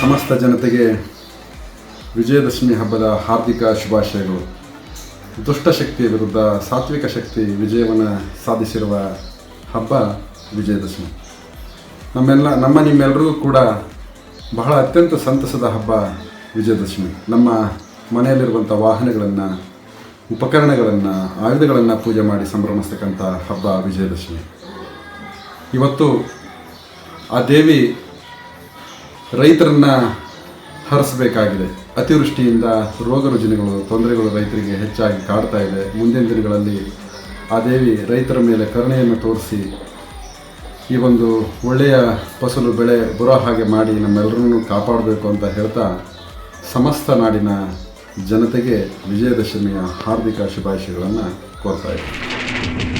ಸಮಸ್ತ ಜನತೆಗೆ ವಿಜಯದಶಮಿ ಹಬ್ಬದ ಹಾರ್ದಿಕ ಶುಭಾಶಯಗಳು. ದುಷ್ಟಶಕ್ತಿಯ ವಿರುದ್ಧ ಸಾತ್ವಿಕ ಶಕ್ತಿ ವಿಜಯವನ್ನು ಸಾಧಿಸಿರುವ ಹಬ್ಬ ವಿಜಯದಶಮಿ. ನಮ್ಮೆಲ್ಲ, ನಮ್ಮ ನಿಮ್ಮೆಲ್ಲರಿಗೂ ಕೂಡ ಬಹಳ ಅತ್ಯಂತ ಸಂತಸದ ಹಬ್ಬ ವಿಜಯದಶಮಿ. ನಮ್ಮ ಮನೆಯಲ್ಲಿರುವಂಥ ವಾಹನಗಳನ್ನು, ಉಪಕರಣಗಳನ್ನು, ಆಯುಧಗಳನ್ನು ಪೂಜೆ ಮಾಡಿ ಸಂಭ್ರಮಿಸ್ತಕ್ಕಂಥ ಹಬ್ಬ ವಿಜಯದಶಮಿ. ಇವತ್ತು ಆ ದೇವಿ ರೈತರನ್ನ ಹರಿಸಬೇಕಾಗಿದೆ. ಅತಿವೃಷ್ಟಿಯಿಂದ ರೋಗ ರುಜಿನಗಳು, ತೊಂದರೆಗಳು ರೈತರಿಗೆ ಹೆಚ್ಚಾಗಿ ಕಾಡ್ತಾ ಇದೆ. ಮುಂದಿನ ದಿನಗಳಲ್ಲಿ ಆ ದೇವಿ ರೈತರ ಮೇಲೆ ಕರುಣೆಯನ್ನು ತೋರಿಸಿ ಈ ಒಂದು ಒಳ್ಳೆಯ ಫಸಲು ಬೆಳೆ ಬರೋ ಹಾಗೆ ಮಾಡಿ ನಮ್ಮೆಲ್ಲರನ್ನೂ ಕಾಪಾಡಬೇಕು ಅಂತ ಹೇಳ್ತಾ ಸಮಸ್ತ ನಾಡಿನ ಜನತೆಗೆ ವಿಜಯದಶಮಿಯ ಹಾರ್ದಿಕ ಶುಭಾಶಯಗಳನ್ನು ಕೋರ್ತಾ ಇದ್ದೀನಿ.